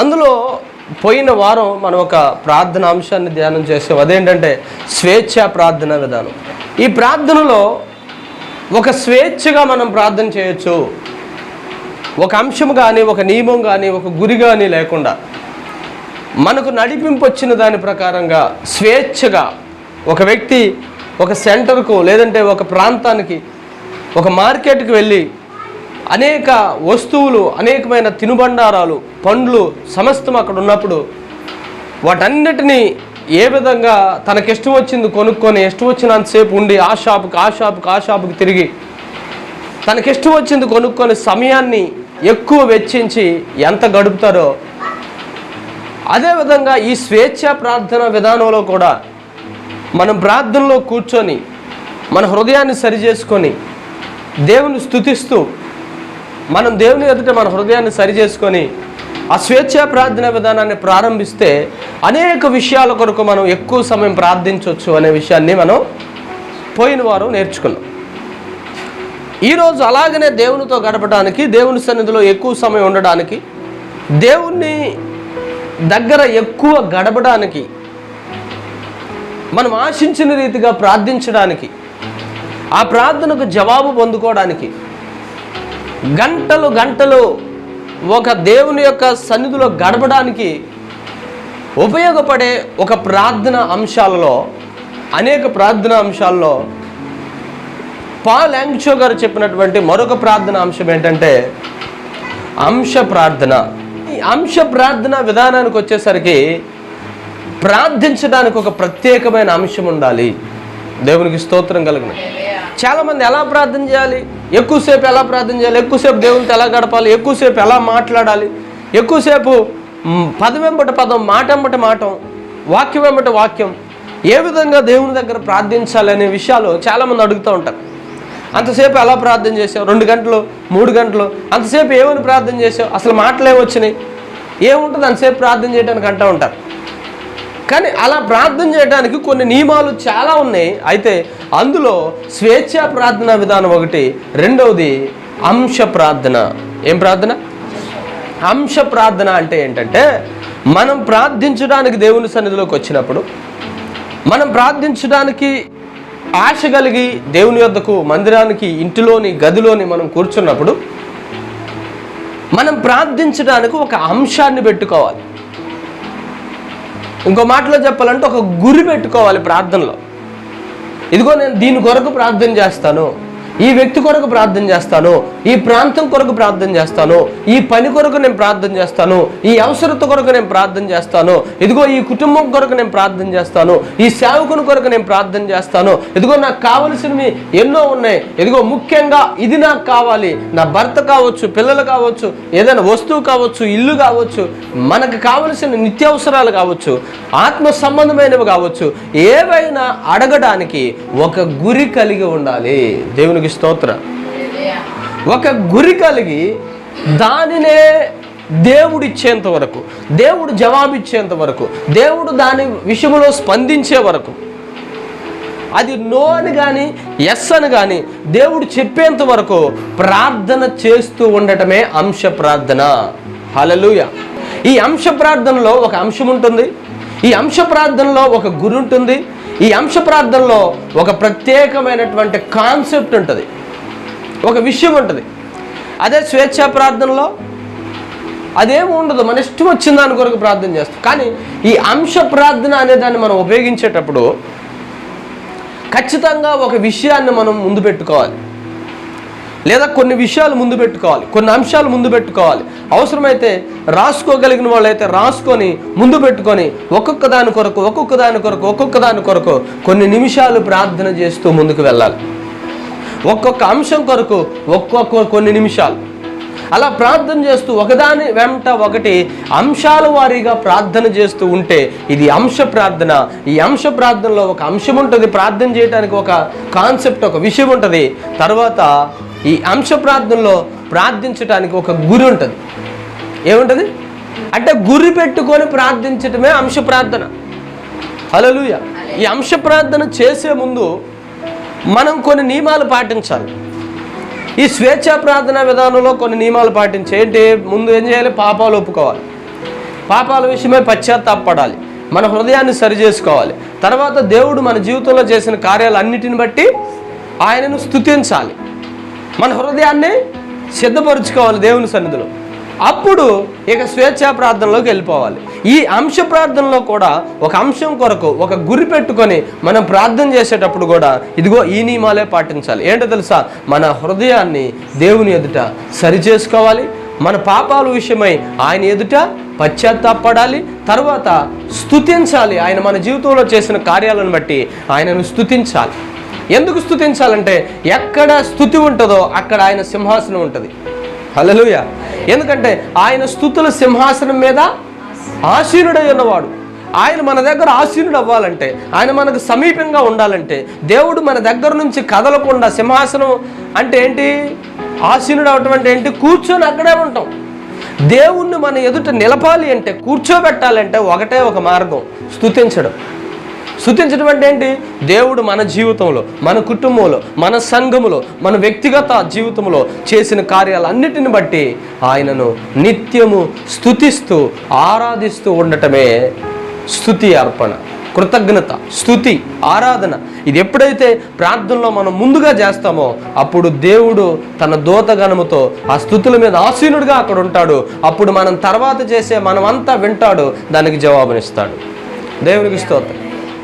అందులో పోయిన వారం మనం ఒక ప్రార్థన అంశాన్ని ధ్యానం చేసాం అదేంటంటే స్వేచ్ఛ ప్రార్థన విధానం. ఈ ప్రార్థనలో ఒక స్వేచ్ఛగా మనం ప్రార్థన చేయొచ్చు. ఒక అంశం కానీ ఒక నియమం కానీ ఒక గురి కానీ లేకుండా మనకు నడిపింపు వచ్చిన దాని ప్రకారంగా స్వేచ్ఛగా ఒక వ్యక్తి ఒక సెంటర్కు లేదంటే ఒక ప్రాంతానికి ఒక మార్కెట్కి వెళ్ళి అనేక వస్తువులు అనేకమైన తినుబండారాలు పండ్లు సమస్తం అక్కడ ఉన్నప్పుడు వాటన్నిటినీ ఏ విధంగా తనకిష్టం వచ్చింది కొనుక్కొని ఇష్టం వచ్చినంతసేపు ఉండి ఆ షాపుకి ఆ షాపుకి ఆ షాపుకి తిరిగి తనకిష్టం వచ్చింది కొనుక్కొని సమయాన్ని ఎక్కువ వెచ్చించి ఎంత గడుపుతారో అదేవిధంగా ఈ స్వేచ్ఛ ప్రార్థన విధానంలో కూడా మనం ప్రార్థనలో కూర్చొని మన హృదయాన్ని సరిచేసుకొని దేవుని స్థుతిస్తూ మనం దేవుని ఎదుట మన హృదయాన్ని సరి చేసుకొని ఆ స్వేచ్ఛ ప్రార్థన విధానాన్ని ప్రారంభిస్తే అనేక విషయాల కొరకు మనం ఎక్కువ సమయం ప్రార్థించవచ్చు అనే విషయాన్ని మనం పోయిన వారం నేర్చుకున్నాం. ఈరోజు అలాగనే దేవునితో గడపడానికి దేవుని సన్నిధిలో ఎక్కువ సమయం ఉండడానికి దేవుణ్ణి దగ్గర ఎక్కువ గడపడానికి మనం ఆశించిన రీతిగా ప్రార్థించడానికి ఆ ప్రార్థనకు జవాబు పొందుకోవడానికి గంటలు గంటలు ఒక దేవుని యొక్క సన్నిధిలో గడపడానికి ఉపయోగపడే ఒక ప్రార్థన అంశాలలో అనేక ప్రార్థన అంశాల్లో పాల్ యాంగ్చో గారు చెప్పినటువంటి మరొక ప్రార్థన అంశం ఏంటంటే అంశ ప్రార్థన. ఈ అంశ ప్రార్థన విధానానికి వచ్చేసరికి ప్రార్థించడానికి ఒక ప్రత్యేకమైన అంశం ఉండాలి. దేవునికి స్తోత్రం కలిగిన. చాలామంది ఎలా ప్రార్థన చేయాలి? ఎక్కువసేపు ఎలా ప్రార్థన చేయాలి? ఎక్కువసేపు దేవునితో ఎలా గడపాలి? ఎక్కువసేపు ఎలా మాట్లాడాలి? ఎక్కువసేపు పదం వెంబట పదం మాట వెంబట మాటం వాక్యం వెంబట వాక్యం. ఏ విధంగా దేవుని దగ్గర ప్రార్థించాలి అనే విషయాలు చాలామంది అడుగుతూ ఉంటారు. అంతసేపు ఎలా ప్రార్థన చేసావు? రెండు గంటలు మూడు గంటలు అంతసేపు ఏమని ప్రార్థన చేసావు? అసలు మాటలు ఏమొచ్చినాయి? ఏముంటుంది? అంతసేపు ప్రార్థన చేయడానికి అంటూ ఉంటారు. కానీ అలా ప్రార్థన చేయడానికి కొన్ని నియమాలు చాలా ఉన్నాయి. అయితే అందులో స్వేచ్ఛ ప్రార్థన విధానం ఒకటి రెండవది అంశ ప్రార్థన. ఏం ప్రార్థన? అంశ ప్రార్థన అంటే ఏంటంటే మనం ప్రార్థించడానికి దేవుని సన్నిధిలోకి వచ్చినప్పుడు మనం ప్రార్థించడానికి ఆశ కలిగి దేవుని యొద్దకు మందిరానికి ఇంటిలోని గదిలోని మనం కూర్చున్నప్పుడు మనం ప్రార్థించడానికి ఒక అంశాన్ని పెట్టుకోవాలి. ఇంకో మాటలో చెప్పాలంటే ఒక గురి పెట్టుకోవాలి ప్రార్థనలో. ఇదిగో నేను దీని కొరకు ప్రార్థన చేస్తాను. ఈ వ్యక్తి కొరకు ప్రార్థన చేస్తాను ఈ ప్రాంతం కొరకు ప్రార్థన చేస్తాను ఈ పని కొరకు నేను ప్రార్థన చేస్తాను ఈ అవసరత కొరకు నేను ప్రార్థన చేస్తాను ఇదిగో ఈ కుటుంబం కొరకు నేను ప్రార్థన చేస్తాను ఈ సేవకుని కొరకు నేను ప్రార్థన చేస్తాను ఇదిగో నాకు కావలసినవి ఎన్నో ఉన్నాయి ఇదిగో ముఖ్యంగా ఇది నాకు కావాలి నా భర్త కావచ్చు పిల్లలు కావచ్చు ఏదైనా వస్తువు కావచ్చు ఇల్లు కావచ్చు మనకు కావలసిన నిత్యావసరాలు కావచ్చు ఆత్మ సంబంధమైనవి కావచ్చు ఏవైనా అడగడానికి ఒక గురి కలిగి ఉండాలి. దేవునికి స్తోత్ర. ఒక గురి కలిగి దానినే దేవుడు ఇచ్చేంత వరకు దేవుడు జవాబిచ్చేంత వరకు దేవుడు దాని విషయంలో స్పందించే వరకు అది నో అని కానీ ఎస్ అని కానీ దేవుడు చెప్పేంత వరకు ప్రార్థన చేస్తూ ఉండటమే అంశ ప్రార్థన. హలలుయ ఈ అంశ ప్రార్థనలో ఒక అంశం ఉంటుంది. ఈ అంశ ప్రార్థనలో ఒక గురి ఉంటుంది. ఈ అంశ ప్రార్థనలో ఒక ప్రత్యేకమైనటువంటి కాన్సెప్ట్ ఉంటుంది. ఒక విషయం ఉంటుంది. అదే స్వేచ్ఛ ప్రార్థనలో అదేమి ఉండదు. మన ఇష్టం వచ్చిన దాని కొరకు ప్రార్థన చేస్తాం. కానీ ఈ అంశ ప్రార్థన అనే దాన్ని మనం ఉపయోగించేటప్పుడు ఖచ్చితంగా ఒక విషయాన్ని మనం ముందు పెట్టుకోవాలి. లేదా కొన్ని విషయాలు ముందు పెట్టుకోవాలి కొన్ని అంశాలు ముందు పెట్టుకోవాలి. అవసరమైతే రాసుకోగలిగిన వాళ్ళైతే రాసుకొని ముందు పెట్టుకొని ఒక్కొక్క దాని కొరకు ఒక్కొక్క దాని కొరకు ఒక్కొక్క దాని కొరకు కొన్ని నిమిషాలు ప్రార్థన చేస్తూ ముందుకు వెళ్ళాలి. ఒక్కొక్క అంశం కొరకు ఒక్కొక్క కొన్ని నిమిషాలు. అలా ప్రార్థన చేస్తూ ఒకదాని వెంట ఒకటి అంశాల వారీగా ప్రార్థన చేస్తూ ఉంటే ఇది అంశ ప్రార్థన. ఈ అంశ ప్రార్థనలో ఒక అంశం ఉంటుంది. ప్రార్థన చేయడానికి ఒక కాన్సెప్ట్ ఒక విషయం ఉంటుంది. తర్వాత ఈ అంశ ప్రార్థనలో ప్రార్థించడానికి ఒక గురి ఉంటుంది. ఏముంటుంది? అంటే గురి పెట్టుకొని ప్రార్థించటమే అంశ ప్రార్థన. హల్లెలూయా. ఈ అంశ ప్రార్థన చేసే ముందు మనం కొన్ని నియమాలు పాటించాలి. ఈ స్వేచ్ఛ ప్రార్థన విధానంలో కొన్ని నియమాలు పాటించి ఏంటి? ముందు ఏం చేయాలి? పాపాలు ఒప్పుకోవాలి. పాపాల విషయమై పశ్చాత్తాపడాలి. మన హృదయాన్ని సరి చేసుకోవాలి. తర్వాత దేవుడు మన జీవితంలో చేసిన కార్యాలన్నిటిని బట్టి ఆయనను స్తుతించాలి. మన హృదయాన్ని సిద్ధపరుచుకోవాలి దేవుని సన్నిధిలో. అప్పుడు ఇక స్వేచ్ఛా ప్రార్థనలోకి వెళ్ళిపోవాలి. ఈ అంశ ప్రార్థనలో కూడా ఒక అంశం కొరకు ఒక గురి పెట్టుకొని మనం ప్రార్థన చేసేటప్పుడు కూడా ఇదిగో ఈ నియమాలే పాటించాలి. ఏంటో తెలుసా? మన హృదయాన్ని దేవుని ఎదుట సరి చేసుకోవాలి. మన పాపాల విషయమై ఆయన ఎదుట పశ్చాత్తాపడాలి. తర్వాత స్తుతించాలి. ఆయన మన జీవితంలో చేసిన కార్యాలను బట్టి ఆయనను స్థుతించాలి ఎందుకు స్థుతించాలంటే ఎక్కడ స్థుతి ఉంటుందో అక్కడ ఆయన సింహాసనం ఉంటుంది. హలలుయ ఎందుకంటే ఆయన స్థుతుల సింహాసనం మీద ఆసీనుడై ఉన్నవాడు. ఆయన మన దగ్గర ఆసీనుడు అవ్వాలంటే ఆయన మనకు సమీపంగా ఉండాలంటే దేవుడు మన దగ్గర నుంచి కదలకుండా సింహాసనం అంటే ఏంటి? ఆసీనుడు అవటం అంటే ఏంటి? కూర్చొని అక్కడే ఉంటాం. దేవుణ్ణి మన ఎదుట నిలపాలి అంటే కూర్చోబెట్టాలంటే ఒకటే ఒక మార్గం స్తుతించడం. స్థుతించడం అంటే ఏంటి? దేవుడు మన జీవితంలో మన కుటుంబంలో మన సంఘములో మన వ్యక్తిగత జీవితంలో చేసిన కార్యాలన్నిటిని బట్టి ఆయనను నిత్యము స్థుతిస్తూ ఆరాధిస్తూ ఉండటమే స్థుతి అర్పణ కృతజ్ఞత స్తుతి ఆరాధన. ఇది ఎప్పుడైతే ప్రార్థనలో మనం ముందుగా చేస్తామో అప్పుడు దేవుడు తన దూతగణముతో ఆ స్థుతుల మీద ఆసీనుడిగా అక్కడ ఉంటాడు. అప్పుడు మనం తర్వాత చేసే మనమంతా వింటాడు దానికి జవాబునిస్తాడు. దేవునికి స్తోత్రం.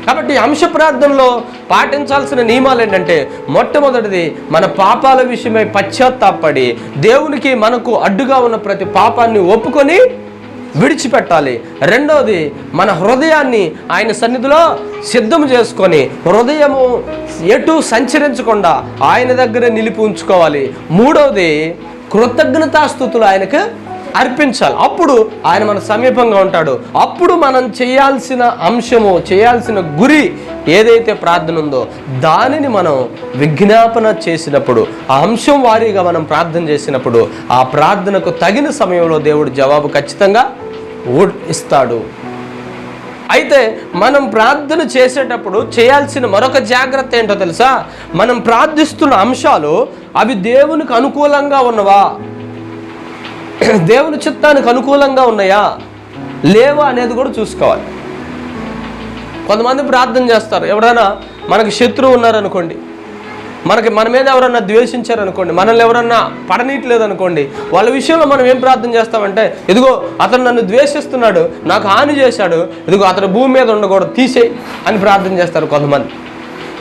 కాబట్టి అంశ ప్రార్థనలో పాటించాల్సిన నియమాలు ఏంటంటే మొట్టమొదటిది మన పాపాల విషయమై పశ్చాత్తాపడి దేవునికి మనకు అడ్డుగా ఉన్న ప్రతి పాపాన్ని ఒప్పుకొని విడిచిపెట్టాలి. రెండవది మన హృదయాన్ని ఆయన సన్నిధిలో సిద్ధం చేసుకొని హృదయము ఎటు సంచరించకుండా ఆయన దగ్గర నిలిపి ఉంచుకోవాలి. మూడవది కృతజ్ఞతాస్థుతులు ఆయనకు అర్పించాలి. అప్పుడు ఆయన మన సమీపంగా ఉంటాడు. అప్పుడు మనం చేయాల్సిన అంశము చేయాల్సిన గురి ఏదైతే ప్రార్థన ఉందో దానిని మనం విజ్ఞాపన చేసినప్పుడు ఆ అంశం వారీగా మనం ప్రార్థన చేసినప్పుడు ఆ ప్రార్థనకు తగిన సమయంలో దేవుడు జవాబు ఖచ్చితంగా ఇస్తాడు. అయితే మనం ప్రార్థన చేసేటప్పుడు చేయాల్సిన మరొక జాగ్రత్త ఏంటో తెలుసా? మనం ప్రార్థిస్తున్న అంశాలు అవి దేవునికి అనుకూలంగా ఉన్నవా? దేవుని చిత్తానికి అనుకూలంగా ఉన్నాయా? లేవా అనేది కూడా చూసుకోవాలి. కొంతమంది ప్రార్థన చేస్తారు. ఎవరైనా మనకి శత్రువు ఉన్నారనుకోండి మనకి మన మీద ఎవరన్నా ద్వేషించారనుకోండి మనల్ని ఎవరన్నా పడనీయట్లేదు అనుకోండి వాళ్ళ విషయంలో మనం ఏం ప్రార్థన చేస్తామంటే ఇదిగో అతను నన్ను ద్వేషిస్తున్నాడు నాకు హాని చేశాడు ఇదిగో అతను భూమి మీద ఉండకూడదు తీసేయి అని ప్రార్థన చేస్తారు కొంతమంది.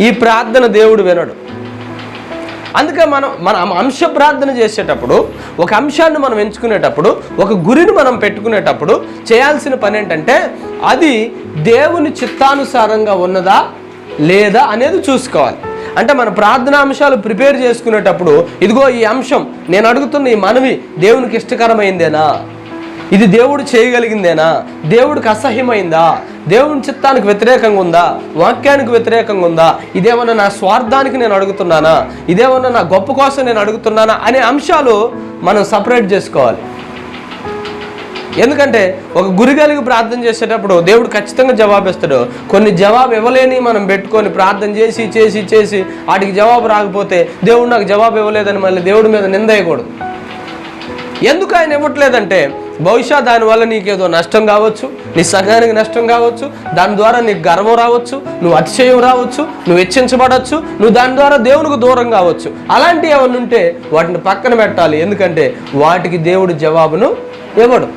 ఈ ప్రార్థన దేవుడు వినడు. అందుకే మనం మన అంశ ప్రార్థన చేసేటప్పుడు ఒక అంశాన్ని మనం ఎంచుకునేటప్పుడు ఒక గురిని మనం పెట్టుకునేటప్పుడు చేయాల్సిన పని ఏంటంటే అది దేవుని చిత్తానుసారంగా ఉన్నదా లేదా అనేది చూసుకోవాలి. అంటే మన ప్రార్థనా అంశాలు ప్రిపేర్ చేసుకునేటప్పుడు ఇదిగో ఈ అంశం నేను అడుగుతున్న ఈ మనవి దేవునికి ఇష్టకరమైందేనా? ఇది దేవుడు చేయగలిగిందేనా? దేవుడికి అసహ్యమైందా? దేవుని చిత్తానికి వ్యతిరేకంగా ఉందా? వాక్యానికి వ్యతిరేకంగా ఉందా? ఇదేమన్నా నా స్వార్థానికి నేను అడుగుతున్నానా? ఇదేమన్నా నా గొప్ప కోసం నేను అడుగుతున్నానా? అనే అంశాలు మనం సపరేట్ చేసుకోవాలి. ఎందుకంటే ఒక గురి కలిగి ప్రార్థన చేసేటప్పుడు దేవుడు ఖచ్చితంగా జవాబిస్తాడు. కొన్ని జవాబు ఇవ్వలేని మనం పెట్టుకొని ప్రార్థన చేసి చేసి చేసి వాటికి జవాబు రాకపోతే దేవుడు నాకు జవాబు ఇవ్వలేదని మళ్ళీ దేవుడి మీద నిందేయకూడదు ఎందుకు ఆయన ఇవ్వట్లేదంటే బహుశా దానివల్ల నీకేదో నష్టం కావచ్చు నీ సంఘానికి నష్టం కావచ్చు దాని ద్వారా నీకు గర్వం రావచ్చు నువ్వు అతిశయం రావచ్చు నువ్వు హెచ్చించబడవచ్చు నువ్వు దాని ద్వారా దేవునికి దూరం కావచ్చు. అలాంటివి ఏమైనా ఉంటే వాటిని పక్కన పెట్టాలి. ఎందుకంటే వాటికి దేవుడు జవాబును ఇవ్వడు.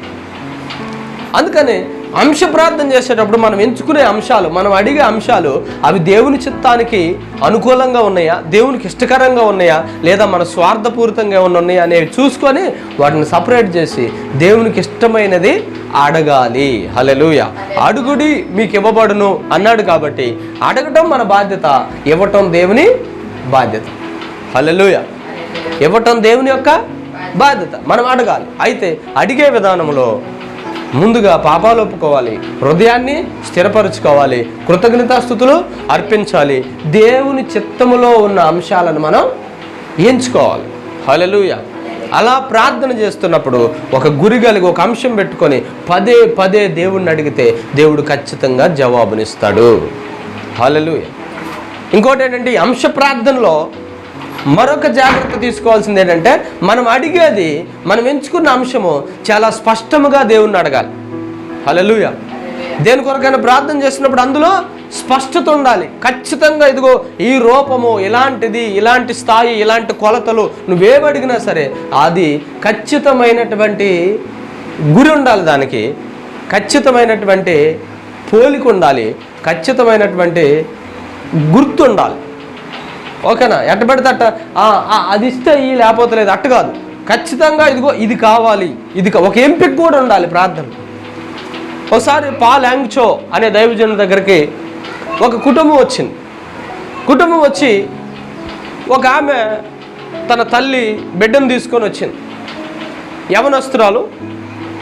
అందుకని అంశ ప్రార్థన చేసేటప్పుడు మనం ఎంచుకునే అంశాలు మనం అడిగే అంశాలు అవి దేవుని చిత్తానికి అనుకూలంగా ఉన్నాయా? దేవునికి ఇష్టకరంగా ఉన్నాయా? లేదా మన స్వార్థపూరితంగా ఏమైనా ఉన్నాయా అనేవి చూసుకొని వాటిని సపరేట్ చేసి దేవునికి ఇష్టమైనది అడగాలి. హలలుయ అడుగుడి మీకు ఇవ్వబడును అన్నాడు కాబట్టి అడగటం మన బాధ్యత ఇవ్వటం దేవుని బాధ్యత. హలలుయ ఇవ్వటం దేవుని యొక్క బాధ్యత. మనం అడగాలి. అయితే అడిగే విధానంలో ముందుగా పాపాలు ఒప్పుకోవాలి హృదయాన్ని స్థిరపరచుకోవాలి కృతజ్ఞతాస్థుతులు అర్పించాలి. దేవుని చిత్తములో ఉన్న అంశాలను మనం ఎంచుకోవాలి. హలలుయ అలా ప్రార్థన చేస్తున్నప్పుడు ఒక గురి కలిగి ఒక అంశం పెట్టుకొని పదే పదే దేవుణ్ణి అడిగితే దేవుడు ఖచ్చితంగా జవాబునిస్తాడు. హలలుయ ఇంకోటి ఏంటంటే ఈ అంశ ప్రార్థనలో మరొక జాగ్రత్త తీసుకోవాల్సింది ఏంటంటే మనం అడిగేది మనం ఎంచుకున్న అంశము చాలా స్పష్టముగా దేవుణ్ణి అడగాలి. హలలుయ దేని కొరకైనా ప్రార్థన చేసినప్పుడు అందులో స్పష్టత ఉండాలి. ఖచ్చితంగా ఇదిగో ఈ రూపము ఇలాంటిది ఇలాంటి స్థాయి ఇలాంటి కొలతలు నువ్వేమడిగినా సరే అది ఖచ్చితమైనటువంటి గురి ఉండాలి దానికి. ఖచ్చితమైనటువంటి పోలిక ఉండాలి. ఖచ్చితమైనటువంటి గుర్తు ఉండాలి ఓకేనా? ఎట్ట పెడితే అట్ట? అది ఇస్తే ఈ లేకపోతే లేదు. అట్ట కాదు. ఖచ్చితంగా ఇదిగో ఇది కావాలి. ఇది ఒక ఎంపిక కూడా ఉండాలి ప్రార్థన. ఒకసారి పాల్ యాంగ్చో అనే దైవజనుల దగ్గరికి ఒక కుటుంబం వచ్చింది. కుటుంబం వచ్చి ఒక ఆమె తన తల్లి బిడ్డను తీసుకొని వచ్చింది. యవనస్తురాలు.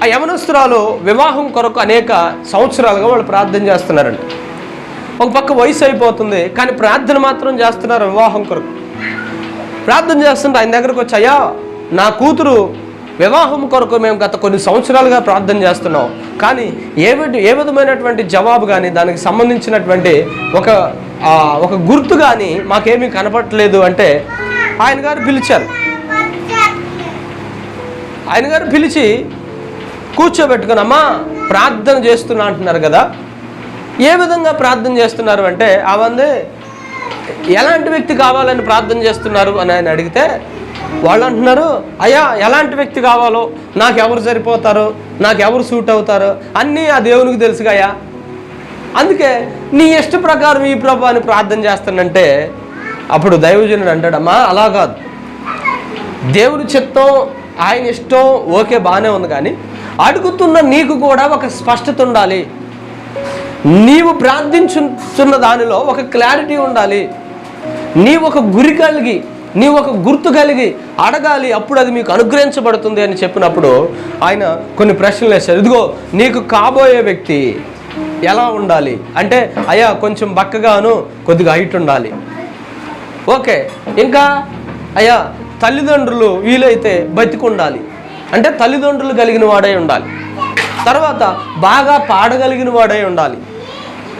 ఆ యవనస్తురాలు వివాహం కొరకు అనేక సంవత్సరాలుగా వాళ్ళు ప్రార్థన చేస్తున్నారంట. ఒక పక్క వయసు అయిపోతుంది కానీ ప్రార్థన మాత్రం చేస్తున్నారు వివాహం కొరకు. ప్రార్థన చేస్తుంటే ఆయన దగ్గరకు వచ్చి అయ్యా నా కూతురు వివాహం కొరకు మేము గత కొన్ని సంవత్సరాలుగా ప్రార్థన చేస్తున్నాం. కానీ ఏ ఏ విధమైనటువంటి జవాబు కానీ దానికి సంబంధించినటువంటి ఒక ఒక గుర్తు కానీ మాకేమీ కనపట్లేదు అంటే ఆయన గారు పిలిచారు. ఆయన గారు పిలిచి కూర్చోబెట్టుకుని అమ్మా ప్రార్థన చేస్తున్నా అంటున్నారు కదా. ఏ విధంగా ప్రార్థన చేస్తున్నారు అంటే అవంది ఎలాంటి వ్యక్తి కావాలని ప్రార్థన చేస్తున్నారు? అని ఆయన అడిగితే వాళ్ళు అంటున్నారు అయ్యా ఎలాంటి వ్యక్తి కావాలో? నాకు ఎవరు సరిపోతారో? నాకు ఎవరు సూట్ అవుతారో? అన్నీ ఆ దేవునికి తెలుసుగాయా అందుకే నీ ఇష్ట ప్రకారం ఈ ప్రభు అని ప్రార్థన చేస్తానంటే అప్పుడు దైవజనుడు అంటాడమ్మా అలా కాదు. దేవుని చిత్తం ఆయన ఇష్టం ఓకే బాగానే ఉంది కానీ అడుగుతున్న నీకు కూడా ఒక స్పష్టత ఉండాలి. నీవు ప్రార్థించుతున్న దానిలో ఒక క్లారిటీ ఉండాలి. నీవు ఒక గురి కలిగి నీవు ఒక గుర్తు కలిగి అడగాలి అప్పుడు అది మీకు అనుగ్రహించబడుతుంది అని చెప్పినప్పుడు ఆయన కొన్ని ప్రశ్నలు వేశారు. ఇదిగో నీకు కాబోయే వ్యక్తి ఎలా ఉండాలి? అంటే అయ్యా కొంచెం బక్కగాను కొద్దిగా హైట్ ఉండాలి. ఓకే ఇంకా? అయ్యా తల్లిదండ్రులు వీలైతే బతికి ఉండాలి అంటే తల్లిదండ్రులు కలిగిన వాడై ఉండాలి. తర్వాత బాగా పాడగలిగిన వాడై ఉండాలి.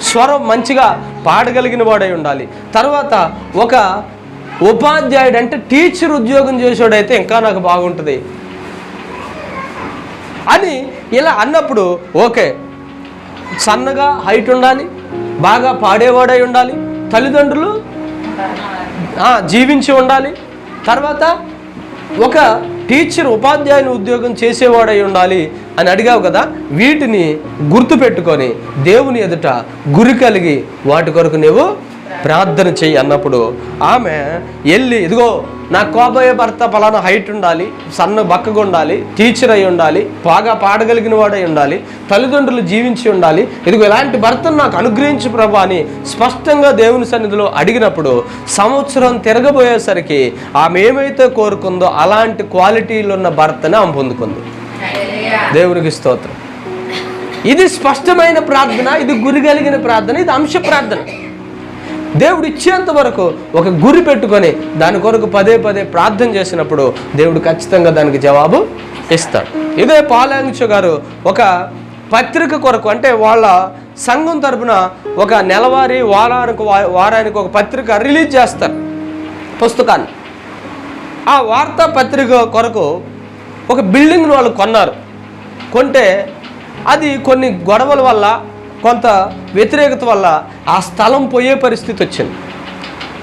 స్వరం మంచిగా పాడగలిగిన వాడై ఉండాలి. తర్వాత ఒక ఉపాధ్యాయుడు అంటే టీచర్ ఉద్యోగం చేసేవాడైతే ఇంకా నాకు బాగుంటుంది. అని ఇలా అన్నప్పుడు ఓకే సన్నగా హైట్ ఉండాలి బాగా పాడేవాడై ఉండాలి తల్లిదండ్రులు జీవించి ఉండాలి తర్వాత ఒక టీచర్ ఉపాధ్యాయుని ఉద్యోగం చేసేవాడై ఉండాలి అని అడిగావు కదా వీటిని గుర్తుపెట్టుకొని దేవుని ఎదుట గురి కలిగి వాటి కొరకు నీవు ప్రార్థన చెయ్యి అన్నప్పుడు ఆమె వెళ్ళి ఇదిగో నా కోబోయే భర్త పలానా హైట్ ఉండాలి సన్న బక్కగా ఉండాలి టీచర్ అయి ఉండాలి బాగా పాడగలిగిన వాడై ఉండాలి తల్లిదండ్రులు జీవించి ఉండాలి ఇదిగో ఇలాంటి భర్తను నాకు అనుగ్రహించు ప్రభా అని స్పష్టంగా దేవుని సన్నిధిలో అడిగినప్పుడు సంవత్సరం తిరగబోయేసరికి ఆమె ఏమైతే కోరుకుందో అలాంటి క్వాలిటీలు ఉన్న భర్తని ఆమె పొందుకుంది. దేవునికి స్తోత్రం. ఇది స్పష్టమైన ప్రార్థన ఇది గురి కలిగిన ప్రార్థన ఇది అంశ ప్రార్థన. దేవుడు ఇచ్చేంత వరకు ఒక గురి పెట్టుకొని దాని కొరకు పదే పదే ప్రార్థన చేసినప్పుడు దేవుడు ఖచ్చితంగా దానికి జవాబు ఇస్తాడు. ఇదే పాలాంక్ష గారు ఒక పత్రిక కొరకు అంటే వాళ్ళ సంఘం తరపున ఒక నెలవారీ వారానికి వారానికి ఒక పత్రిక రిలీజ్ చేస్తారు పుస్తకాన్ని. ఆ వార్తా పత్రిక కొరకు ఒక బిల్డింగ్ను వాళ్ళు కొన్నారు. కొంటే అది కొన్ని గొడవల వల్ల కొంత వ్యతిరేకత వల్ల ఆ స్థలం పోయే పరిస్థితి వచ్చింది.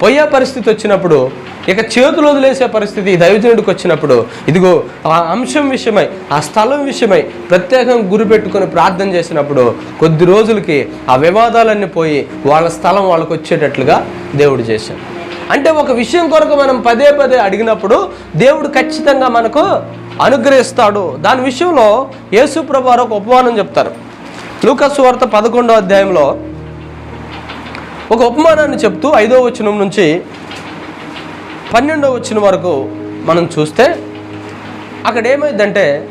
పోయే పరిస్థితి వచ్చినప్పుడు ఇక చేతులు వదిలేసే పరిస్థితి దైవజనుడికి వచ్చినప్పుడు ఇదిగో ఆ అంశం విషయమై ఆ స్థలం విషయమై ప్రత్యేకంగా గురి పెట్టుకొని ప్రార్థన చేసినప్పుడు కొద్ది రోజులకి ఆ వివాదాలన్నీ పోయి వాళ్ళ స్థలం వాళ్ళకు వచ్చేటట్లుగా దేవుడు చేశాడు. అంటే ఒక విషయం కొరకు మనం పదే పదే అడిగినప్పుడు దేవుడు ఖచ్చితంగా మనకు అనుగ్రహిస్తాడు. దాని విషయంలో యేసు ప్రభు వారు ఒక ఉపమానం చెప్తారు. లూకస్ వార్త పదకొండో అధ్యాయంలో ఒక ఉపమానాన్ని చెప్తూ ఐదో వచనం నుంచి పన్నెండో వచనం వరకు మనం చూస్తే అక్కడ ఏమైందంటే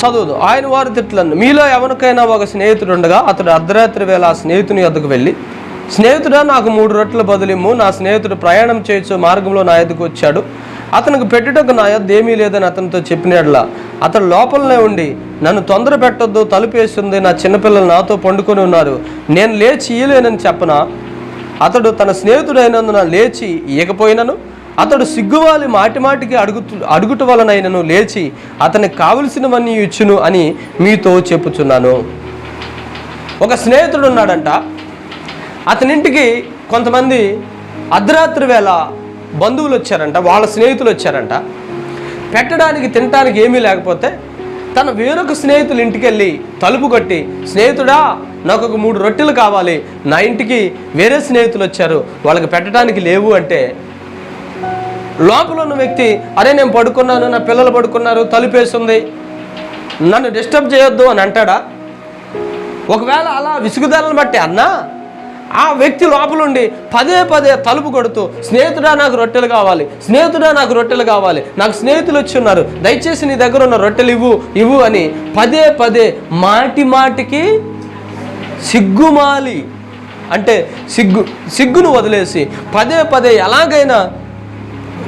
చదువుదు. ఆయన వారు తిట్లను మీలో ఎవరికైనా ఒక స్నేహితుడు ఉండగా అతడు అర్ధరాత్రి వేళ ఆ స్నేహితుని వద్దకు వెళ్ళి స్నేహితుడా నాకు మూడు రొట్టెల బదులిమ్ము. నా స్నేహితుడు ప్రయాణం చేయొచ్చు మార్గంలో నా ఎదుకు వచ్చాడు. అతనికి పెట్టుటకు నా యొద్ ఏమీ లేదని అతనితో చెప్పినట్లా అతడు లోపలనే ఉండి నన్ను తొందర పెట్టొద్దు తలుపేస్తుంది నా చిన్నపిల్లలు నాతో పండుకొని ఉన్నారు. నేను లేచి ఇయ్యలేనని చెప్పనా? అతడు తన స్నేహితుడైనందున లేచి ఇయ్యకపోయినను? అతడు సిగ్గువాలి మాటి మాటికి అడుగుతు అడుగుట వలనైనను లేచి అతనికి కావలసినవన్నీ ఇచ్చును అని మీతో చెప్పుచున్నాను. ఒక స్నేహితుడు ఉన్నాడంట అతనింటికి కొంతమంది అర్ధరాత్రి వేళ బంధువులు వచ్చారంట వాళ్ళ స్నేహితులు వచ్చారంట. పెట్టడానికి తినడానికి ఏమీ లేకపోతే తన వేరొక స్నేహితుల ఇంటికి వెళ్ళి తలుపు కొట్టి స్నేహితుడా నాకు ఒక మూడు రొట్టెలు కావాలి. నా ఇంటికి వేరే స్నేహితులు వచ్చారు. వాళ్ళకి పెట్టడానికి లేవు అంటే లోపల ఉన్న వ్యక్తి అరే నేను పడుకున్నాను నా పిల్లలు పడుకున్నారు తలుపేస్తుంది నన్ను డిస్టర్బ్ చేయొద్దు అని అంటాడా? ఒకవేళ అలా విసుగుదలను బట్టి అన్నా ఆ వ్యక్తి లోపలుండి పదే పదే తలుపు కొడుతూ స్నేహితుడా నాకు రొట్టెలు కావాలి. స్నేహితుడా నాకు రొట్టెలు కావాలి. నాకు స్నేహితులు వచ్చి ఉన్నారు. దయచేసి నీ దగ్గర ఉన్న రొట్టెలు ఇవ్వు ఇవ్వు అని పదే పదే మాటి మాటికి సిగ్గుమాలి. అంటే సిగ్గు సిగ్గును వదిలేసి పదే పదే ఎలాగైనా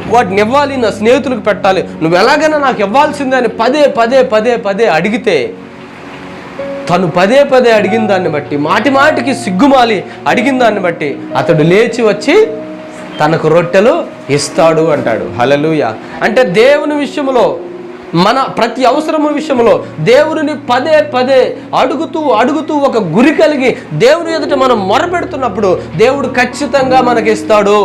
వాటిని ఇవ్వాలి నా స్నేహితులకు పెట్టాలి. నువ్వు ఎలాగైనా నాకు ఇవ్వాల్సిందే అని పదే పదే పదే పదే అడిగితే తను పదే పదే అడిగిన దాన్ని బట్టి మాటి మాటికి సిగ్గుమాలి అడిగిన దాన్ని బట్టి అతడు లేచి వచ్చి తనకు రొట్టెలు ఇస్తాడు అంటాడు. హలలుయ అంటే దేవుని విషయంలో మన ప్రతి అవసరము విషయంలో దేవుడిని పదే పదే అడుగుతూ అడుగుతూ ఒక గురి కలిగి దేవుని ఎదుట మనం మొరపెడుతున్నప్పుడు దేవుడు ఖచ్చితంగా మనకిస్తాడు.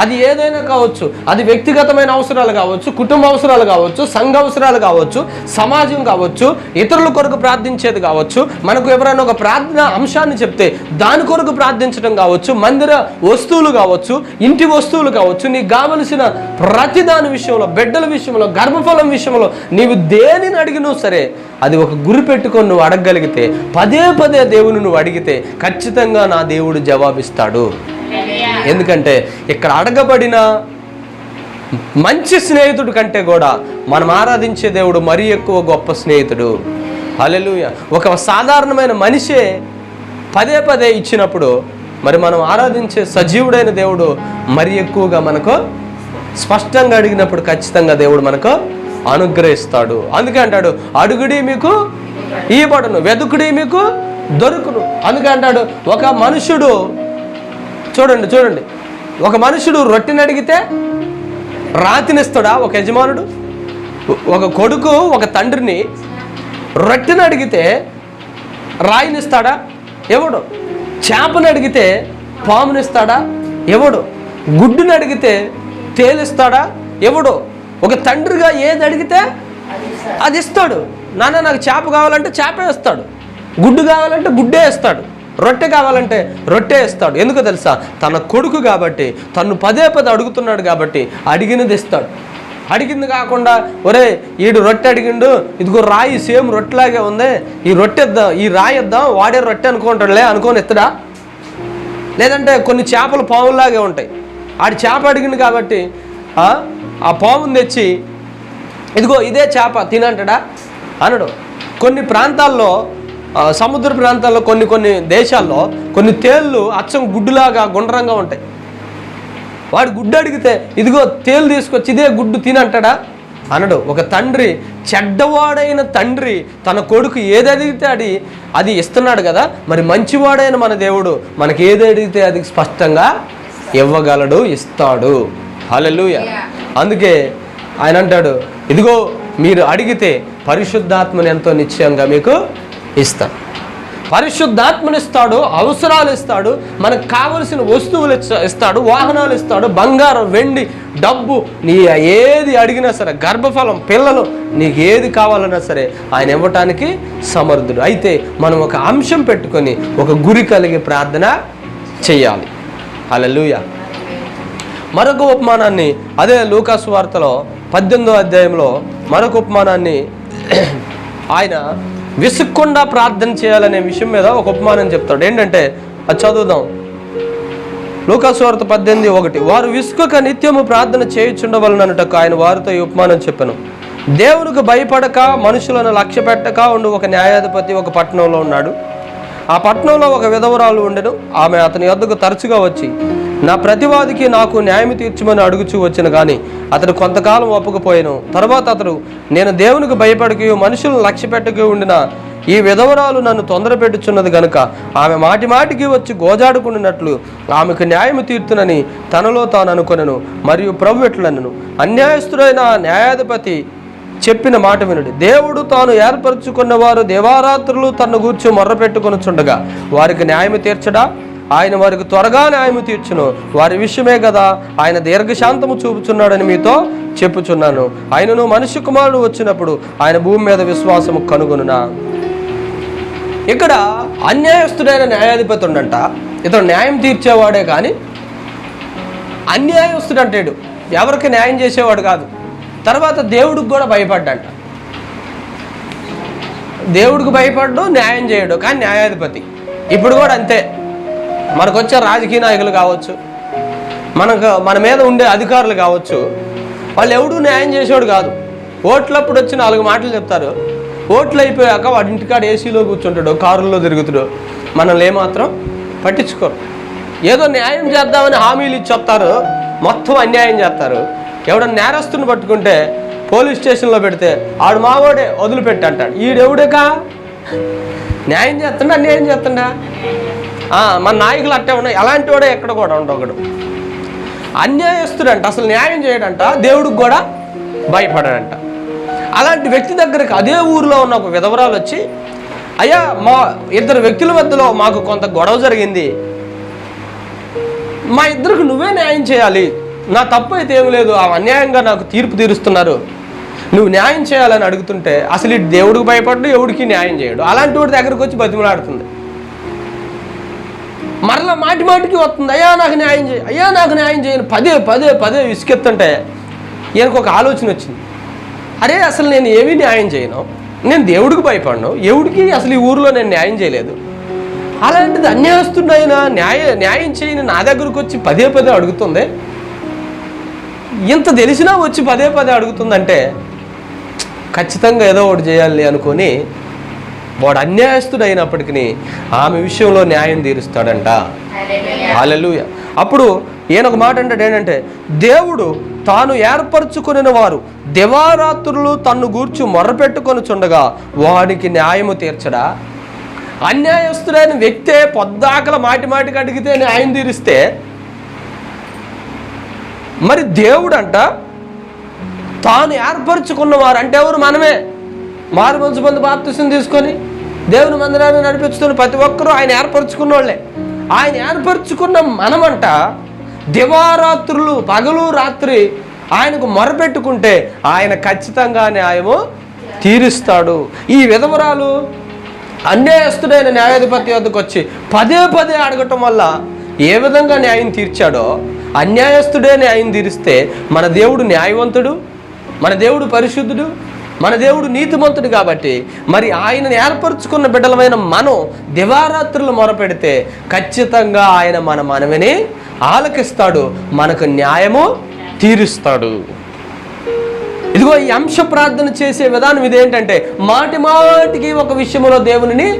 అది ఏదైనా కావచ్చు అది వ్యక్తిగతమైన అవసరాలు కావచ్చు కుటుంబ అవసరాలు కావచ్చు సంఘ అవసరాలు కావచ్చు సమాజం కావచ్చు ఇతరుల కొరకు ప్రార్థించేది కావచ్చు మనకు ఎవరైనా ఒక ప్రార్థన అంశాన్ని చెప్తే దాని కొరకు ప్రార్థించడం కావచ్చు మందిర వస్తువులు కావచ్చు ఇంటి వస్తువులు కావచ్చు నీకు కావలసిన ప్రతి దాని విషయంలో బిడ్డల విషయంలో గర్భఫలం విషయంలో నీవు దేనిని అడిగినా సరే అది ఒక గురి పెట్టుకొని నువ్వు అడగగలిగితే పదే పదే దేవుని నువ్వు అడిగితే ఖచ్చితంగా నా దేవుడు జవాబిస్తాడు. ఎందుకంటే ఇక్కడ అడగబడిన మంచి స్నేహితుడు కంటే కూడా మనం ఆరాధించే దేవుడు మరీ ఎక్కువ గొప్ప స్నేహితుడు. అలెలుయ ఒక సాధారణమైన మనిషే పదే పదే ఇచ్చినప్పుడు మరి మనం ఆరాధించే సజీవుడైన దేవుడు మరి ఎక్కువగా మనకు స్పష్టంగా అడిగినప్పుడు ఖచ్చితంగా దేవుడు మనకు అనుగ్రహిస్తాడు. అందుకే అంటాడు అడుగుడి మీకు పడును వెతుకుడి మీకు దొరుకును. అందుకే అంటాడు ఒక మనుషుడు చూడండి చూడండి. ఒక మనుషుడు రొట్టెని అడిగితే రాతినిస్తాడా ఒక యజమానుడు? ఒక కొడుకు ఒక తండ్రిని రొట్టెని అడిగితే రాయినిస్తాడా? ఎవడు? చేపను అడిగితే పామునిస్తాడా? ఎవడు? గుడ్డుని అడిగితే తేలిస్తాడా? ఎవడు? ఒక తండ్రిగా ఏది అడిగితే అది ఇస్తాడు. నాన్న నాకు చేప కావాలంటే చేప ఇస్తాడు. గుడ్డు కావాలంటే గుడ్డే ఇస్తాడు. రొట్టె కావాలంటే రొట్టె ఇస్తాడు. ఎందుకు తెలుసా? తన కొడుకు కాబట్టి తను పదే పదే అడుగుతున్నాడు కాబట్టి అడిగినది ఇస్తాడు. అడిగింది కాకుండా ఒరే ఈడు రొట్టె అడిగిండు ఇదిగో రాయి సేమ్ రొట్టెలాగే ఉంది ఈ రొట్టె ఇద్దాం ఈ రాయి ఇద్దాం వాడే రొట్టె అనుకుంటాడులే అనుకోని ఎత్తడా? లేదంటే కొన్ని చేపలు పాములాగే ఉంటాయి. ఆడి చేప అడిగింది కాబట్టి ఆ, ఆ పాముని తెచ్చి ఇదిగో ఇదే చేప తినంటాడా? అనడు. కొన్ని ప్రాంతాల్లో సముద్ర ప్రాంతాల్లో కొన్ని కొన్ని దేశాల్లో కొన్ని తేళ్ళు అచ్చం గుడ్డులాగా గుండ్రంగా ఉంటాయి. వాడు గుడ్డు అడిగితే ఇదిగో తేలు తీసుకొచ్చి ఇదే గుడ్డు తినంటాడా? అనడు. ఒక తండ్రి చెడ్డవాడైన తండ్రి తన కొడుకు ఏది అడిగితే అది అది ఇస్తున్నాడు కదా మరి మంచివాడైన మన దేవుడు మనకి ఏది అడిగితే అది స్పష్టంగా ఇవ్వగలడు ఇస్తాడు. హల్లెలూయ. అందుకే ఆయన అంటాడు ఇదిగో మీరు అడిగితే పరిశుద్ధాత్మని ఎంతో నిశ్చయంగా మీకు ఇస్తాను పరిశుద్ధాత్మనిస్తాడు అవసరాలు ఇస్తాడు మనకు కావలసిన వస్తువులు ఇస్తాడు వాహనాలు ఇస్తాడు బంగారం వెండి డబ్బు నీ ఏది అడిగినా సరే గర్భఫలం పిల్లలు నీకు ఏది కావాలన్నా సరే ఆయన ఇవ్వటానికి సమర్థుడు. అయితే మనం ఒక అంశం పెట్టుకొని ఒక గురి కలిగి ప్రార్థన చేయాలి. హల్లెలూయా. మరొక ఉపమానాన్ని అదే లూకాసు వార్తలో పద్దెనిమిదో అధ్యాయంలో మరొక ఉపమానాన్ని ఆయన విసుక్కుండా ప్రార్థన చేయాలనే విషయం మీద ఒక ఉపమానం చెప్తాడు. ఏంటంటే అది చదువుదాం. లోకాసువార్త పద్దెనిమిది ఒకటి. వారు విసుకక నిత్యము ప్రార్థన చేయుచుండవలనటకు ఆయన వారితో ఈ ఉపమానం చెప్పాను. దేవునికి భయపడక మనుషులను లక్ష్య పెట్టక ఉండు. ఒక న్యాయాధిపతి ఒక పట్టణంలో ఉన్నాడు. ఆ పట్టణంలో ఒక విధవరాలు ఉండెను. ఆమె అతని వద్దకు తరచుగా వచ్చి నా ప్రతివాదికి నాకు న్యాయం తీర్చమని అడుగుచూ వచ్చిన కానీ అతడు కొంతకాలం ఒప్పకపోయాను. తర్వాత అతడు నేను దేవునికి భయపడకి మనుషులను లక్ష్యపెట్టకి ఉండిన ఈ విధవరాలు నన్ను తొందర పెట్టుచున్నది గనుక ఆమె మాటి మాటికి వచ్చి గోజాడుకున్నట్లు ఆమెకు న్యాయం తీర్తునని తనలో తాను అనుకొనెను మరియు ప్రభు ఎట్లనను. అన్యాయస్తుడైన న్యాయాధిపతి చెప్పిన మాట వినుడి. దేవుడు తాను ఏర్పరచుకున్న వారు దేవారాత్రులు తన గూర్చి మొర్రపెట్టుకొనుచుండగా వారికి న్యాయము తీర్చడా? ఆయన వారికి త్వరగా న్యాయము తీర్చును. వారి విషయమే కదా ఆయన దీర్ఘశాంతము చూపుచున్నాడని మీతో చెప్పుచున్నాను. ఆయనను మనిషి కుమారుడు వచ్చినప్పుడు ఆయన భూమి మీద విశ్వాసము కనుగొనునా? ఇక్కడ అన్యాయస్తుడైన న్యాయాధిపతి ఉండంట ఇతను న్యాయం తీర్చేవాడే కానీ అన్యాయస్తుడు అంటాడు ఎవరికి న్యాయం చేసేవాడు కాదు. తర్వాత దేవుడికి కూడా భయపడ్డంట. దేవుడికి భయపడ్డు న్యాయం చేయడు. కానీ న్యాయాధిపతి. ఇప్పుడు కూడా అంతే. మనకు వచ్చే రాజకీయ నాయకులు కావచ్చు మనకు మన మీద ఉండే అధికారులు కావచ్చు వాళ్ళు ఎవడు న్యాయం చేసేవాడు కాదు. ఓట్లప్పుడు వచ్చి నాలుగు మాటలు చెప్తారు. ఓట్లు అయిపోయాక వాడి ఇంటికాడ ఏసీలో కూర్చుంటాడు కారుల్లో తిరుగుతాడు. మనల్ని ఏమాత్రం పట్టించుకోరు. ఏదో న్యాయం చేద్దామని హామీలు ఇచ్చి వస్తారు మొత్తం అన్యాయం చేస్తారు. ఎవడన్నా నేరస్తుని పట్టుకుంటే పోలీస్ స్టేషన్లో పెడితే ఆడు మావాడే వదిలిపెట్టి అంటాడు. ఈడెవడేకా న్యాయం చేస్తుండా అన్యాయం చేస్తుండా? మన నాయకులు అట్టే ఉన్నాయి. అలాంటి వాడే ఎక్కడ కూడా ఉండకూడదు అన్యాయస్తుడంట అసలు న్యాయం చేయడంట దేవుడికి కూడా భయపడాడంట. అలాంటి వ్యక్తి దగ్గరికి అదే ఊరిలో ఉన్న ఒక విధవరాలు వచ్చి అయ్యా మా ఇద్దరు వ్యక్తుల మధ్యలో మాకు కొంత గొడవ జరిగింది. మా ఇద్దరికి నువ్వే న్యాయం చేయాలి. నా తప్పు అయితే ఏం లేదు ఆ అన్యాయంగా నాకు తీర్పు తీరుస్తున్నారు. నువ్వు న్యాయం చేయాలని అడుగుతుంటే అసలు ఇటు దేవుడికి భయపడ్డు ఎవడికి న్యాయం చేయడు. అలాంటి వాడి దగ్గరకు వచ్చి బతిమలాడుతుంది. మరలా మాటి మాటికి వస్తుంది అయ్యా నాకు న్యాయం చేయి అయ్యా నాకు న్యాయం చేయను పదే పదే పదే విసుకెత్తుంటే ఈయనకు ఒక ఆలోచన వచ్చింది. అరే అసలు నేను ఏమీ న్యాయం చేయను? నేను దేవుడికి భయపడను ఎవడికి అసలు ఈ ఊరిలో నేను న్యాయం చేయలేదు. అలాంటిది అన్యాయస్తుడైన న్యాయ న్యాయం చేయని నా దగ్గరకు వచ్చి పదే పదే అడుగుతుంది. ఇంత తెలిసినా వచ్చి పదే పదే అడుగుతుందంటే ఖచ్చితంగా ఏదో ఒకటి చేయాలి అనుకొని వాడు అన్యాయస్తుడైనప్పటికీ ఆమె విషయంలో న్యాయం తీరుస్తాడంట. హల్లెలూయా. అప్పుడు ఈయన ఒక మాట అంటాడు ఏంటంటే దేవుడు తాను ఏర్పరచుకుని వారు దివారాత్రులు తన్ను గూర్చి మొర్రపెట్టుకొని చుండగా వాడికి న్యాయము తీర్చడా? అన్యాయస్తుడైన వ్యక్తే పొద్దాకల మాటి మాటికి అడిగితే న్యాయం తీరిస్తే మరి దేవుడంట తాను ఏర్పరచుకున్నవారు అంటే ఎవరు? మనమే. మారు మంచు పొంది బాప్తిసం తీసుకొని దేవుని మందిరాన్ని నడిపిస్తున్న ప్రతి ఒక్కరూ ఆయన ఏర్పరచుకున్న వాళ్ళే ఆయన ఏర్పరచుకున్న మనమంట దివారాత్రులు పగలు రాత్రి ఆయనకు మొరపెట్టుకుంటే ఆయన ఖచ్చితంగా న్యాయము తీరుస్తాడు. ఈ విధవరాలు అన్యాయస్తుడైన న్యాయాధిపతి వద్దకు వచ్చి పదే పదే అడగటం వల్ల ఏ విధంగా న్యాయం తీర్చాడో అన్యాయస్తుడే న్యాయం తీరిస్తే మన దేవుడు న్యాయవంతుడు మన దేవుడు పరిశుద్ధుడు మన దేవుడు నీతిమంతుడు కాబట్టి మరి ఆయన ఏర్పరచుకున్న బిడ్డలమైన మనం దివారాత్రులు మొరపెడితే ఖచ్చితంగా ఆయన మన మనవిని ఆలకిస్తాడు మనకు న్యాయము తీరుస్తాడు. ఇదిగో ఈ అంశ ప్రార్థన చేసే విధానం ఇదేంటంటే మాటి మాటికి ఒక విషయంలో దేవుని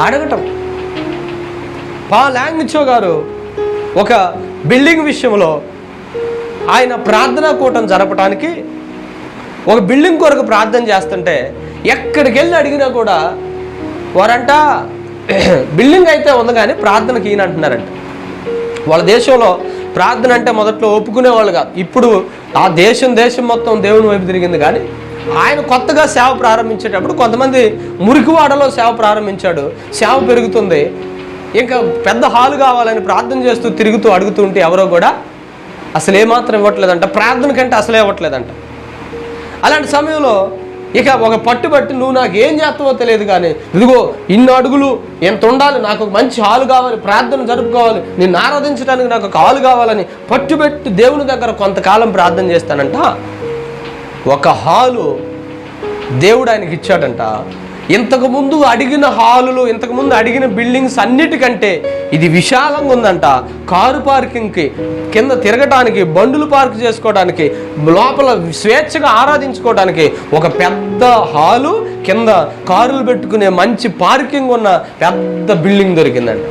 అడగటం. పా లాంగ్చో గారు ఒక బిల్డింగ్ విషయంలో ఆయన ప్రార్థనా కూటం జరపడానికి ఒక బిల్డింగ్ కొరకు ప్రార్థన చేస్తుంటే ఎక్కడికి వెళ్ళి అడిగినా కూడా వారంట బిల్డింగ్ అయితే ఉంది కానీ ప్రార్థనకి ఈయన అంటున్నారంట. వాళ్ళ దేశంలో ప్రార్థన అంటే మొదట్లో ఒప్పుకునేవాళ్ళు కాదు. ఇప్పుడు ఆ దేశం దేశం మొత్తం దేవుని వైపు తిరిగింది కానీ ఆయన కొత్తగా సేవ ప్రారంభించేటప్పుడు కొంతమంది మురికివాడలో సేవ ప్రారంభించాడు. సేవ పెరుగుతుంది. ఇంకా పెద్ద హాలు కావాలని ప్రార్థన చేస్తూ తిరుగుతూ అడుగుతూ ఉంటే ఎవరో కూడా అసలు ఏమాత్రం ఇవ్వట్లేదంట. ప్రార్థన కంటే అసలే ఇవ్వట్లేదంట. అలాంటి సమయంలో ఇక ఒక పట్టుబట్టి నువ్వు నాకు ఏం చేస్తావో తెలియదు కానీ ఇదిగో ఇన్ని అడుగులు ఎంత ఉండాలి నాకు ఒక మంచి హాలు కావాలి ప్రార్థన జరుపుకోవాలి నిన్ను ఆరాధించడానికి నాకు ఒక హాలు కావాలని పట్టుబెట్టి దేవుని దగ్గర కొంతకాలం ప్రార్థన చేస్తానంట. ఒక హాలు దేవుడు ఆయనకి ఇచ్చాడంట. ఇంతకుముందు అడిగిన హాలులు ఇంతకు ముందు అడిగిన బిల్డింగ్స్ అన్నిటికంటే ఇది విశాలంగా ఉందంట. కారు పార్కింగ్కి కింద తిరగటానికి బండులు పార్క్ చేసుకోవడానికి లోపల స్వేచ్ఛగా ఆరాధించుకోవడానికి ఒక పెద్ద హాలు కింద కారులు పెట్టుకునే మంచి పార్కింగ్ ఉన్న పెద్ద బిల్డింగ్ దొరికిందంట.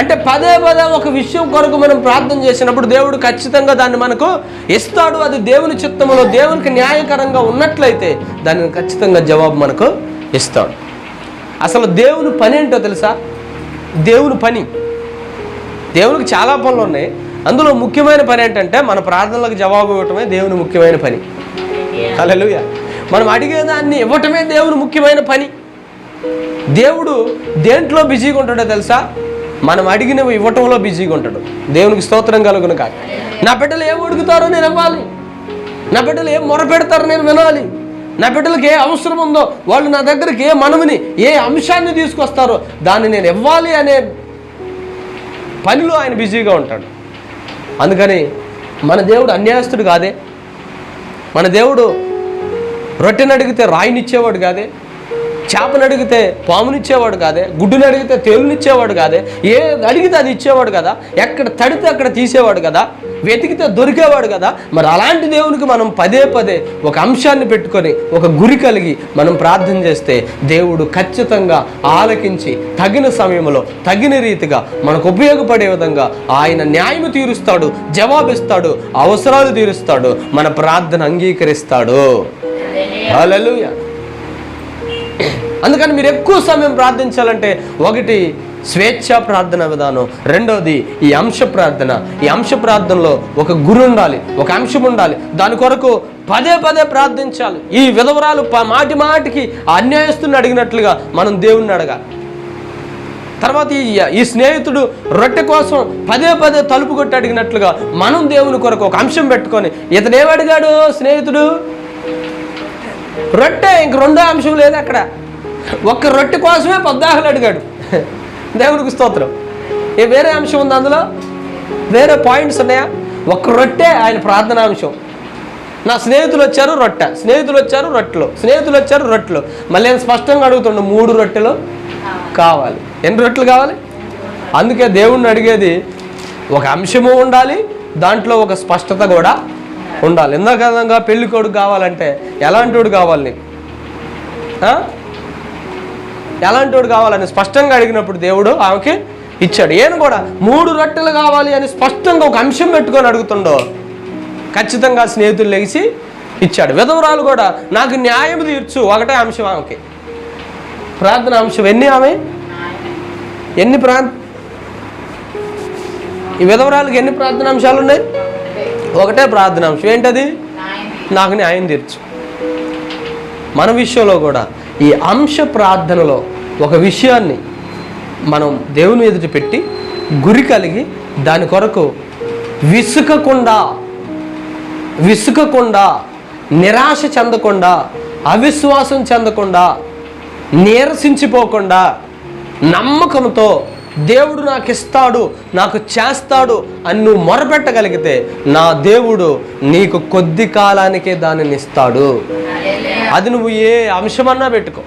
అంటే పదే పదే ఒక విషయం కొరకు మనం ప్రార్థన చేసినప్పుడు దేవుడు ఖచ్చితంగా దాన్ని మనకు ఇస్తాడు. అది దేవుని చిత్తములో దేవునికి న్యాయకరంగా ఉన్నట్లయితే దానిని ఖచ్చితంగా జవాబు మనకు ఇస్తాడు. అసలు దేవుని పని ఏంటో తెలుసా? దేవుని పని. దేవునికి చాలా పనులు ఉన్నాయి. అందులో ముఖ్యమైన పని ఏంటంటే మన ప్రార్థనలకు జవాబు ఇవ్వటమే దేవుని ముఖ్యమైన పని. హల్లెలూయ. మనం అడిగేదాన్ని ఇవ్వటమే దేవుని ముఖ్యమైన పని. దేవుడు దేంట్లో బిజీగా ఉంటాడో తెలుసా? మనం అడిగినవి ఇవ్వటంలో బిజీగా ఉంటాడు. దేవునికి స్తోత్రం కలుగును కాదు నా బిడ్డలు ఏం అడుగుతారో నేను ఇవ్వాలి నా బిడ్డలు ఏం మొర పెడతారో నేను వినాలి. నా బిడ్డలకు ఏ అవసరం ఉందో వాళ్ళు నా దగ్గరికి ఏ మనవిని ఏ అంశాన్ని తీసుకొస్తారో దాన్ని నేను ఇవ్వాలి అనే పనిలో ఆయన బిజీగా ఉంటాడు. అందుకని మన దేవుడు అన్యాయస్తుడు కాదే. మన దేవుడు రొట్టెని అడిగితే రాయినిచ్చేవాడు కాదే. చేపను అడిగితే పామునిచ్చేవాడు కాదే గుడ్డుని అడిగితే తేలునిచ్చేవాడు కాదే ఏ అడిగితే అది ఇచ్చేవాడు కదా ఎక్కడ తడితే అక్కడ తీసేవాడు కదా వెతికితే దొరికేవాడు కదా మరి అలాంటి దేవునికి మనం పదే పదే ఒక అంశాన్ని పెట్టుకొని ఒక గురి కలిగి మనం ప్రార్థన చేస్తే దేవుడు ఖచ్చితంగా ఆలకించి తగిన సమయంలో తగిన రీతిగా మనకు ఉపయోగపడే విధంగా ఆయన న్యాయం తీరుస్తాడు జవాబిస్తాడు అవసరాలు తీరుస్తాడు మన ప్రార్థన అంగీకరిస్తాడు. హల్లెలూయా. అందుకని మీరు ఎక్కువ సమయం ప్రార్థించాలంటే ఒకటి స్వేచ్ఛ ప్రార్థన విధానం. రెండవది ఈ అంశ ప్రార్థన. ఈ అంశ ప్రార్థనలో ఒక గురు ఉండాలి ఒక అంశం ఉండాలి. దాని కొరకు పదే పదే ప్రార్థించాలి. ఈ విధవరాలు మాటి మాటికి అన్యాయస్తుని అడిగినట్లుగా మనం దేవుణ్ణి అడగాలి. తర్వాత ఈ ఈ స్నేహితుడు రొట్టె కోసం పదే పదే తలుపు కొట్టి అడిగినట్లుగా మనం దేవుని కొరకు ఒక అంశం పెట్టుకొని ఇతను ఏమడిగాడు స్నేహితుడు? రొట్టె ఇంక రెండో అంశం లేదు అక్కడ. ఒక్క రొట్టె కోసమే పద్దాహలు అడిగాడు. దేవునికి స్తోత్రం. ఏ వేరే అంశం ఉంది అందులో? వేరే పాయింట్స్ ఉన్నాయా? ఒక్క రొట్టె ఆయన ప్రార్థనా అంశం. నా స్నేహితులు వచ్చారు రొట్టె. స్నేహితులు వచ్చారు రొట్టెలు. స్నేహితులు వచ్చారు రొట్టెలు. మళ్ళీ నేను స్పష్టంగా అడుగుతుండు మూడు రొట్టెలు కావాలి. ఎన్ని రొట్టెలు కావాలి? అందుకే దేవుణ్ణి అడిగేది ఒక అంశము ఉండాలి దాంట్లో ఒక స్పష్టత కూడా ఉండాలి. ఇందాక విధంగా పెళ్ళి కొడుకు కావాలంటే ఎలాంటి వాడు కావాలి నీకు ఎలాంటి వాడు కావాలని? స్పష్టంగా అడిగినప్పుడు దేవుడు ఆమెకి ఇచ్చాడు. ఏను కూడా? మూడు రొట్టెలు కావాలి అని స్పష్టంగా ఒక అంశం పెట్టుకొని అడుగుతుండో ఖచ్చితంగా స్నేహితులు లెగిసి ఇచ్చాడు. విధవరాలు కూడా నాకు న్యాయం తీర్చు ఒకటే అంశం ఆమెకి. ప్రార్థన అంశం ఎన్ని ఆమె? ఎన్ని ప్రా ఈ విధవరాలకు ఎన్ని ప్రార్థన అంశాలు ఉన్నాయి? ఒకటే ప్రార్థన అంశం. ఏంటది? నాకు న్యాయం తీర్చు. మన విషయంలో కూడా ఈ అంశ ప్రార్థనలో ఒక విషయాన్ని మనం దేవుని ఎదుట పెట్టి గురి కలిగి దాని కొరకు విసుకకుండా విసుకకుండా నిరాశ చెందకుండా అవిశ్వాసం చెందకుండా నీరసించిపోకుండా నమ్మకంతో దేవుడు నాకు ఇస్తాడు నాకు చేస్తాడు అని నువ్వు మొరపెట్టగలిగితే నా దేవుడు నీకు కొద్ది కాలానికే దానిని ఇస్తాడు. అది నువ్వు ఏ అంశమన్నా పెట్టుకో.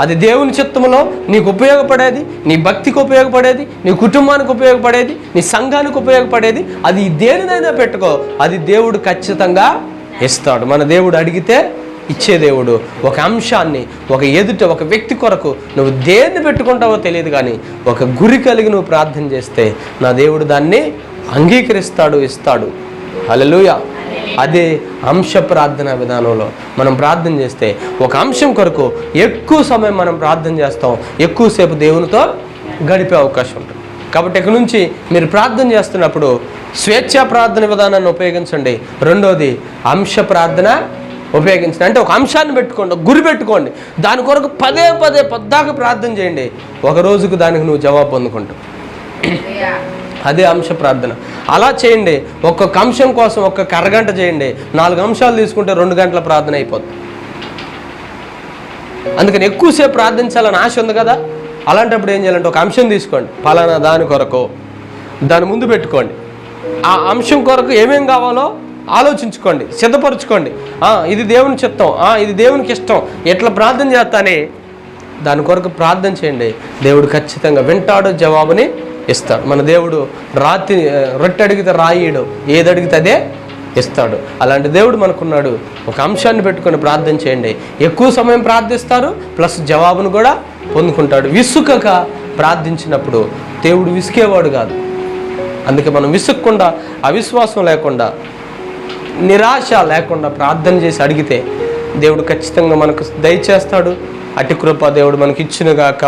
అది దేవుని చిత్తములో నీకు ఉపయోగపడేది నీ భక్తికి ఉపయోగపడేది నీ కుటుంబానికి ఉపయోగపడేది నీ సంఘానికి ఉపయోగపడేది అది దేనినైనా పెట్టుకో. అది దేవుడు ఖచ్చితంగా ఇస్తాడు. మన దేవుడు అడిగితే ఇచ్చే దేవుడు ఒక అంశాన్ని ఒక ఎదుట ఒక వ్యక్తి కొరకు నువ్వు దేన్ని పెట్టుకుంటావో తెలియదు కానీ ఒక గురి కలిగి నువ్వు ప్రార్థన చేస్తే నా దేవుడు దాన్ని అంగీకరిస్తాడు ఇస్తాడు. హల్లెలూయా. అదే అంశ ప్రార్థన విధానంలో మనం ప్రార్థన చేస్తే ఒక అంశం కొరకు ఎక్కువ సమయం మనం ప్రార్థన చేస్తాం ఎక్కువసేపు దేవునితో గడిపే అవకాశం ఉంటుంది. కాబట్టి ఇక్కడ నుంచి మీరు ప్రార్థన చేస్తున్నప్పుడు స్వేచ్ఛా ప్రార్థన విధానాన్ని ఉపయోగించండి. రెండోది అంశ ప్రార్థన ఉపయోగించండి. అంటే ఒక అంశాన్ని పెట్టుకోండి ఒక గురి పెట్టుకోండి. దాని కొరకు పదే పదే పద్దాక ప్రార్థన చేయండి. ఒక రోజుకు దానికి నువ్వు జవాబు పొందుకుంటావు. అదే అంశ ప్రార్థన. అలా చేయండి. ఒక్కొక్క అంశం కోసం ఒక్కొక్క అరగంట చేయండి. నాలుగు అంశాలు తీసుకుంటే రెండు గంటల ప్రార్థన అయిపోద్ది. అందుకని ఎక్కువసేపు ప్రార్థించాలని ఆశ ఉంది కదా? అలాంటప్పుడు ఏం చేయాలంటే ఒక అంశం తీసుకోండి. పలానా దాని కొరకు. దాని ముందు పెట్టుకోండి. ఆ అంశం కొరకు ఏమేం కావాలో ఆలోచించుకోండి సిద్ధపరచుకోండి. ఇది దేవుని చిత్తం ఇది దేవునికి ఇష్టం. ఎట్లా ప్రార్థన చేస్తానే? దాని కొరకు ప్రార్థన చేయండి. దేవుడు ఖచ్చితంగా వింటాడు జవాబుని ఇస్తాడు. మన దేవుడు రాత్రి రొట్టె అడిగితే రాయడు ఏది అడిగితే అదే ఇస్తాడు. అలాంటి దేవుడు మనకున్నాడు. ఒక అంశాన్ని పెట్టుకొని ప్రార్థన చేయండి. ఎక్కువ సమయం ప్రార్థిస్తారు ప్లస్ జవాబును కూడా పొందుకుంటాడు. విసుకక ప్రార్థించినప్పుడు దేవుడు విసుకేవాడు కాదు. అందుకే మనం విసుక్కుండా అవిశ్వాసం లేకుండా నిరాశ లేకుండా ప్రార్థన చేసి అడిగితే దేవుడు ఖచ్చితంగా మనకు దయచేస్తాడు. అటు కృప దేవుడు మనకి ఇచ్చినగాక